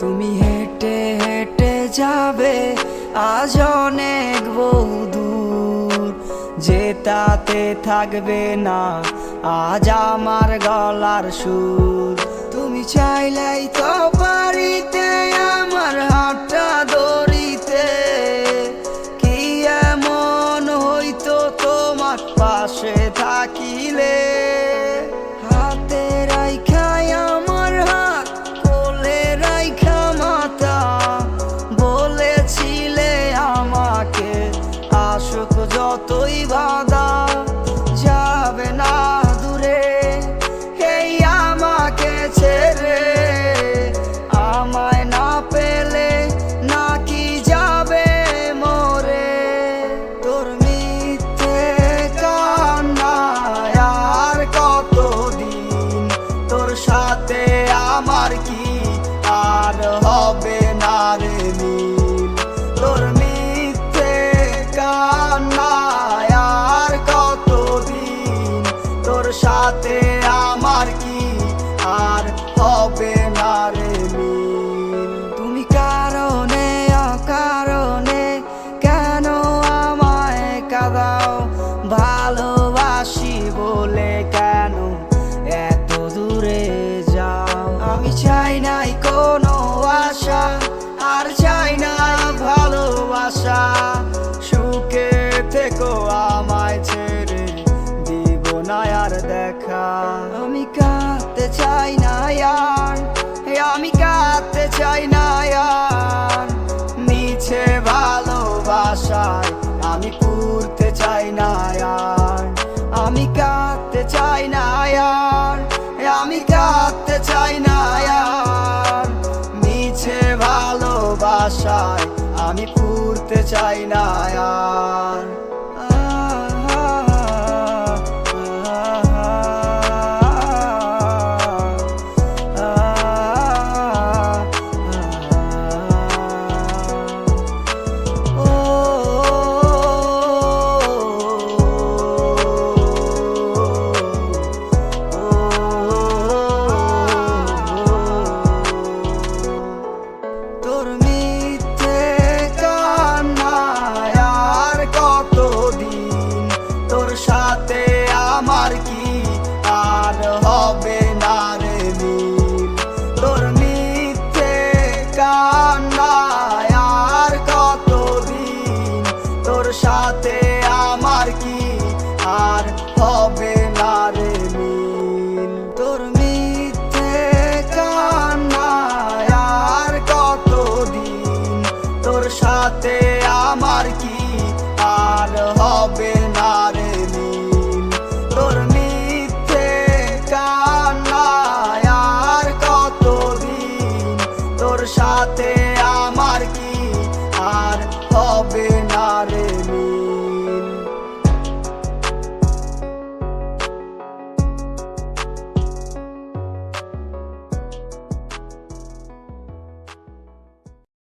তুমি হেঁটে হেঁটে যাবে, আজ অনেক বহুদূর যেটাতে থাকবে না, আজ আমার গলার সুর। তুমি চাইলেই তো পারিতে আমার হাতটা দড়িতে। কি এমন হইতো তোমার পাশে থাকিলে? হাতে রাইখাই সাথে আমার কি আর হবে না রে আমি চাই নাই কোনো আশা, আর চাই না ভালোবাসা। সুখে থেকো আমায় ছেড়ে দিব না আর দেখা। আমি কাঁদতে চাই না আর আমি কাঁদতে চাই না আর। নিচে ভালোবাসায় আমি পুরতে চাই না আর। আমি কাঁদতে চাই না আর আমি কাঁদতে চাই না ভালোবাসায় আমি পুরতে চাই না আর। তোর সাথে আমার কি আর হবে